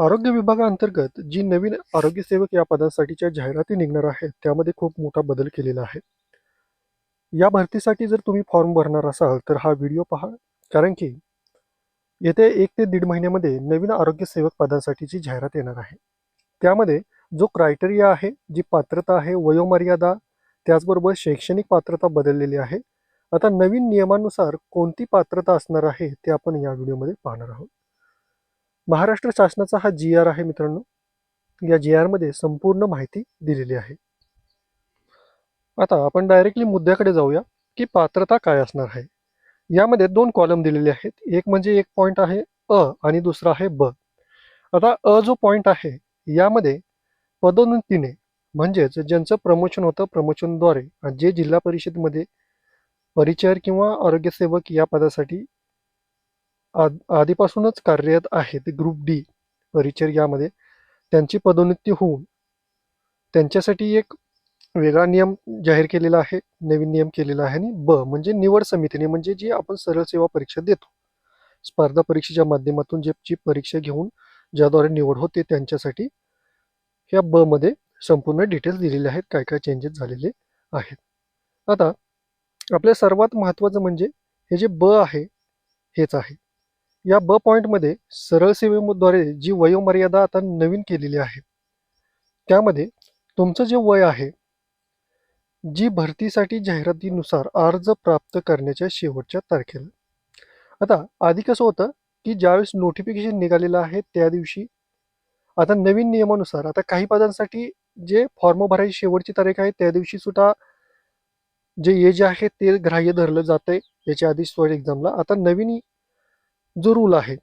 आरोग्य विभागाअंतर्गत जी नवीन आरोग्य सेवक या पदांसाठीच्या जाहिराती निघणार आहेत त्यामध्ये खूप मोठा बदल केलेला आहे. या भरतीसाठी जर तुम्ही फॉर्म भरणार असाल तर हा व्हिडिओ पहा. कारण की येत्या एक ते दीड महिन्यामध्ये नवीन आरोग्य सेवक जाहिरात येणार आहे. त्यामध्ये जो क्रायटेरिया आहे जी पात्रता आहे वयोमर्यादा त्याचबरोबर शैक्षणिक पात्रता बदललेली आहे. आता नवीन नियमानुसार कोणती पात्रता असणार आहे ते आपण या व्हिडिओमध्ये पाहणार आहोत. महाराष्ट्र शासनाचा हा जी आर आहे मित्रांनो. या जी आरमध्ये संपूर्ण माहिती दिलेली आहे. आता आपण डायरेक्टली मुद्द्याकडे जाऊया की पात्रता काय असणार आहे. यामध्ये दोन कॉलम दिलेले आहेत. एक म्हणजे एक पॉईंट आहे अ आणि दुसरा आहे ब. आता अ जो पॉईंट आहे यामध्ये पदोन्नतीने म्हणजेच ज्यांचं प्रमोशन होतं प्रमोशनद्वारे जे जिल्हा परिषदमध्ये परिचय किंवा आरोग्यसेवक या पदासाठी आद आधीपासूनच कार्यरत आहेत ग्रुप डी परिचर यामध्ये. त्यांची पदोन्नती होऊन त्यांच्यासाठी एक वेगळा नियम जाहीर केलेला आहे नवीन नियम केलेला आहे आणि ब म्हणजे निवड समितीने म्हणजे जी आपण सरळ सेवा परीक्षा देतो. स्पर्धा परीक्षेच्या माध्यमातून जे जी परीक्षा घेऊन ज्याद्वारे निवड होते त्यांच्यासाठी ह्या ब मध्ये संपूर्ण डिटेल्स दिलेले आहेत काय काय चेंजेस झालेले आहेत. आता आपल्या सर्वात महत्त्वाचं म्हणजे हे जे ब आहे हेच आहे. या ब पॉईंटमध्ये सरळ सेवेद्वारे जी वयोमर्यादा आता नवीन केलेली आहे त्यामध्ये तुमचं जे वय आहे जी भरतीसाठी जाहिरातीनुसार अर्ज प्राप्त करण्याच्या शेवटच्या तारखेला. आता आधी कसं होतं की ज्यावेळेस नोटिफिकेशन निघालेलं आहे त्या दिवशी आता नवीन नियमानुसार आता काही पदांसाठी जे फॉर्म भरायची शेवटची तारीख आहे त्या दिवशी सुद्धा जे एज आहे ते ग्राह्य धरलं जातंय. याच्या आधी स्वर एक्झामला आता नवीन जो रूल आहे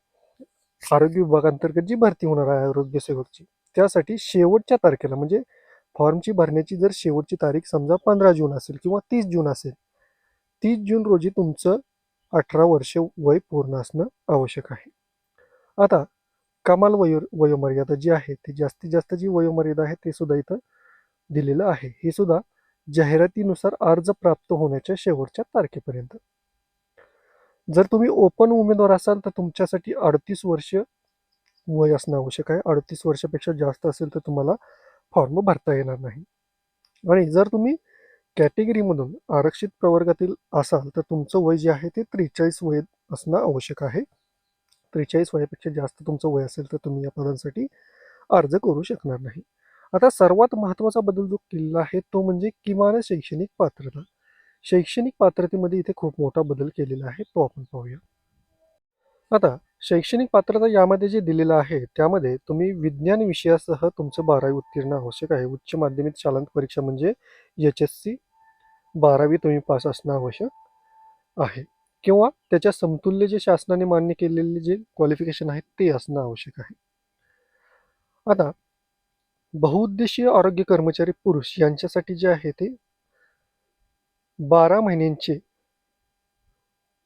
आरोग्य विभागांतर्गत जी भरती होणार आहे आरोग्य सेवकची त्यासाठी शेवटच्या तारखेला म्हणजे फॉर्मची भरण्याची जर शेवटची तारीख समजा पंधरा जून असेल किंवा तीस जून असेल तीस जून रोजी तुमचं अठरा वर्ष वय पूर्ण असणं आवश्यक आहे. आता कमाल वयो वयोमर्यादा जी आहे ती जास्तीत जास्त जी वयोमर्यादा आहे ते सुद्धा इथं दिलेलं आहे. हे सुद्धा जाहिरातीनुसार अर्ज प्राप्त होण्याच्या शेवटच्या तारखेपर्यंत. जर तुम्ही ओपन उमेदवार असाल तर तुमच्यासाठी अडतीस वर्ष वय असणं आवश्यक आहे. अडतीस वर्षापेक्षा जास्त असेल तर तुम्हाला फॉर्म भरता येणार नाही. आणि जर तुम्ही कॅटेगरीमधून आरक्षित प्रवर्गातील असाल तर तुमचं वय जे आहे ते त्रेचाळीस वय असणं आवश्यक आहे. त्रेचाळीस वयापेक्षा जास्त तुमचं वय असेल तर तुम्ही या पदांसाठी अर्ज करू शकणार नाही. आता सर्वात महत्त्वाचा बदल जो केलेला आहे तो म्हणजे किमान शैक्षणिक पात्रता. शैक्षणिक पात्रतेमध्ये इथे खूप मोठा बदल केलेला आहे. तो आपण पाहूया. आता शैक्षणिक पात्रता यामध्ये जे दिलेलं आहे त्यामध्ये तुम्ही विज्ञान विषयासह तुमचं बारावी उत्तीर्ण आवश्यक आहे. उच्च माध्यमिक शालांत परीक्षा म्हणजे एच एस सी बारावी तुम्ही पास असणं आवश्यक आहे. किंवा त्याच्या समतुल्य जे शासनाने मान्य केलेले जे क्वालिफिकेशन आहे ते असणं आवश्यक आहे. आता बहुउद्देशीय आरोग्य कर्मचारी पुरुष यांच्यासाठी जे आहे ते बारा महिन्यांचे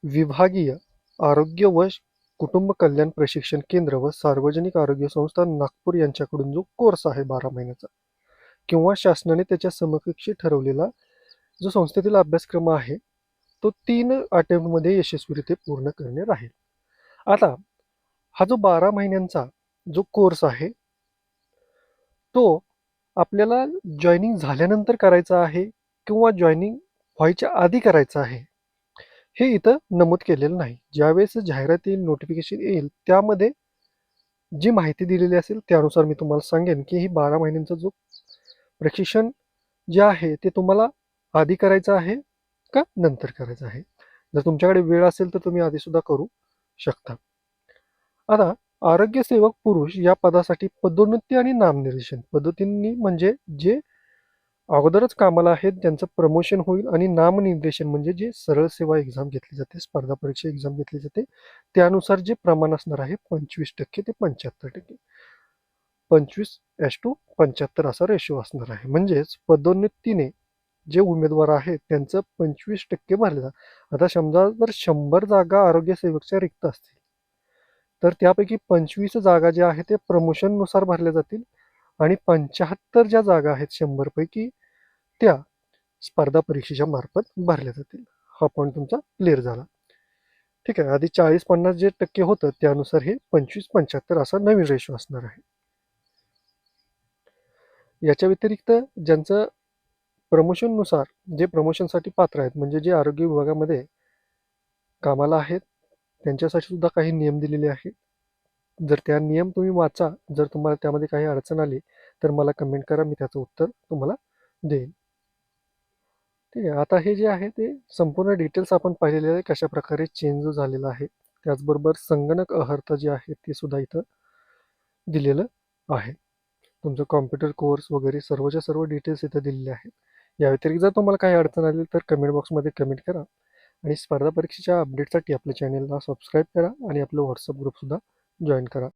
विभागीय आरोग्य व कुटुंब कल्याण प्रशिक्षण केंद्र व सार्वजनिक आरोग्य संस्था नागपूर यांच्याकडून जो कोर्स आहे बारा महिन्याचा किंवा शासनाने त्याच्या समकक्ष ठरवलेला जो संस्थेतील अभ्यासक्रम आहे तो तीन अटेम्प्टमध्ये यशस्वीरित्या पूर्ण करणे राहील आता हा जो बारा महिन्यांचा जो कोर्स आहे तो आपल्याला जॉईनिंग झाल्यानंतर करायचा आहे किंवा जॉईनिंग व्हायच्या आधी करायचं आहे. हे इथं नमूद केलेलं नाही. ज्यावेळेस जाहिरात येईल नोटिफिकेशन येईल त्यामध्ये जी माहिती दिलेली असेल त्यानुसार मी तुम्हाला सांगेन की ही बारा महिन्यांचा जो प्रशिक्षण जे आहे ते तुम्हाला आधी करायचं आहे का नंतर करायचं आहे? जर तुमच्याकडे वेळ असेल तर तुम्ही आधी सुद्धा करू शकता. आता आरोग्यसेवक पुरुष या पदासाठी पदोन्नती आणि नामनिर्देशन. पद्धतींनी म्हणजे जे अगोदरच कामाला आहेत त्यांचं प्रमोशन होईल आणि नामनिर्देशन म्हणजे जे सरळ सेवा एक्झाम घेतली जाते स्पर्धा परीक्षा एक्झाम घेतली जाते त्यानुसार जे प्रमाण असणार आहे पंचवीस टक्के ते पंच्याहत्तर टक्के. पंचवीस एस टू पंच्याहत्तर असा रेशो असणार आहे. म्हणजेच पदोन्नतीने जे उमेदवार आहेत त्यांचं पंचवीस टक्के भरले जा. आता समजा जर शंभर जागा आरोग्य सेवकच्या रिक्त असतील तर त्यापैकी पंचवीस जागा ज्या आहेत ते प्रमोशननुसार भरल्या जातील आणि पंच्याहत्तर ज्या जागा आहेत शंभरपैकी त्या स्पर्धा परीक्षेच्या मार्फत भरल्या जातील हा पॉईंट तुमचा क्लिअर झाला. ठीक आहे. आधी चाळीस पन्नास जे टक्के होतं त्यानुसार हे पंचवीस पंच्याहत्तर असा नवीन रेशो असणार आहे. याच्या व्यतिरिक्त ज्यांचं प्रमोशननुसार जे प्रमोशनसाठी पात्र आहेत म्हणजे जे आरोग्य विभागामध्ये कामाला आहेत त्यांच्यासाठी सुद्धा काही नियम दिलेले आहेत. जर त्या नियम तुम्ही वाचा जर तुम्हाला त्यामध्ये काही अडचण आली तर मला कमेंट करा मी त्याचं उत्तर तुम्हाला देईन. ठीक आहे. आता हे जे आहे ते संपूर्ण डिटेल्स आपण पाहिलेले आहे. कशा प्रकारे चेंज झालेला आहे. त्याचबरोबर संगणक अहर्ता जे आहे ते सुद्धा इथं दिलेलं आहे. तुमचं कॉम्प्युटर कोर्स वगैरे सर्वच्या सर्व डिटेल्स इथं दिलेले आहेत. या व्यतिरिक्त जर तुम्हाला काही अडचण आली तर कमेंट बॉक्समध्ये कमेंट करा. आणि स्पर्धा परीक्षेच्या अपडेटसाठी आपल्या चॅनलला सबस्क्राईब करा आणि आपलं व्हॉट्सअप ग्रुपसुद्धा जॉईन करा.